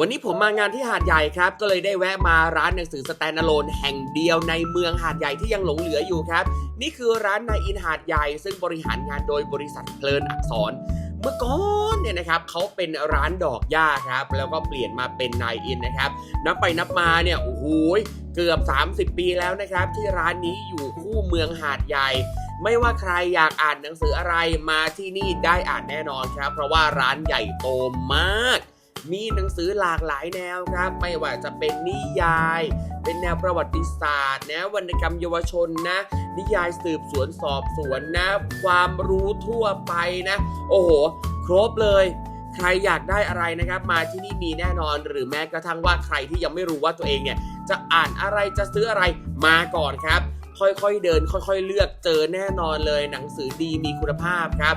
วันนี้ผมมางานที่หาดใหญ่ครับ ก็เลยได้แวะมาร้านหนังสือสแตนด์อะโลนแห่งเดียวในเมืองหาดใหญ่ที่ยังหลงเหลืออยู่ครับ นี่คือร้านนายอินหาดใหญ่ ซึ่งบริหารงานโดยบริษัทเพลินอักษร เมื่อก่อนเนี่ยนะครับเขาเป็นร้านดอกหญ้าครับ แล้วก็เปลี่ยนมาเป็นนายอินนะครับ นับไปนับมาเนี่ยโอ้โหเกือบ 30 ปีแล้วนะครับ ที่ร้านนี้อยู่คู่เมืองหาดใหญ่ไม่ว่าใครอยากอ่านหนังสืออะไรมาที่นี่ได้อ่านแน่นอนครับ เพราะว่าร้านใหญ่โตมาก มีหนังสือหลากหลายแนวครับ ไม่ว่าจะเป็นนิยาย เป็นแนวประวัติศาสตร์นะวรรณกรรมเยาวชนนะ นิยายสืบสวนสอบสวนนะ ความรู้ทั่วไปนะ โอ้โห ครบเลยใครอยากได้อะไรนะครับ มาที่นี่มีแน่นอน หรือแม้กระทั่งว่าใครที่ยังไม่รู้ว่าตัวเองเนี่ย จะอ่านอะไรจะซื้ออะไรมาก่อนครับ ค่อยๆเดิน ค่อยๆ เลือกเจอแน่นอนเลยหนังสือดีมีคุณภาพครับ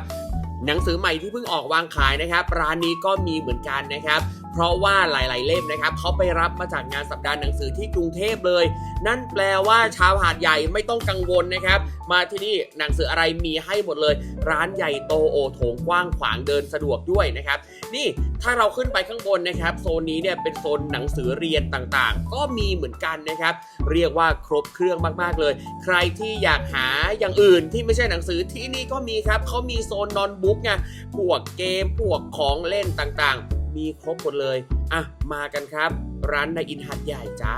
หนังสือใหม่ที่เพิ่งออกวางขายนะครับ ร้านนี้ก็มีเหมือนกันนะครับ เพราะว่าหลาย ๆ เล่มนะครับเขาไปรับมาจากงานสัปดาห์หนังสือที่กรุงเทพเลย นั่นแปลว่าชาวหาดใหญ่ไม่ต้องกังวลนะครับ มาที่นี่หนังสืออะไรมีให้หมดเลย ร้านใหญ่โตโอโถงกว้างขวางเดินสะดวกด้วยนะครับ นี่ถ้าเราขึ้นไปข้างบนนะครับ โซนนี้เนี่ยเป็นโซนหนังสือเรียนต่างๆ ก็มีเหมือนกันนะครับ เรียกว่าครบเครื่องมากๆเลย ใครที่อยากหาอย่างอื่นที่ไม่ใช่หนังสือที่นี่ก็มีครับเขามีโซนนอนบุ๊กไงพวกเกมพวกของเล่นต่างๆ มีครบหมดเลย อะ มากันครับ ร้านในอินหัดใหญ่จ้า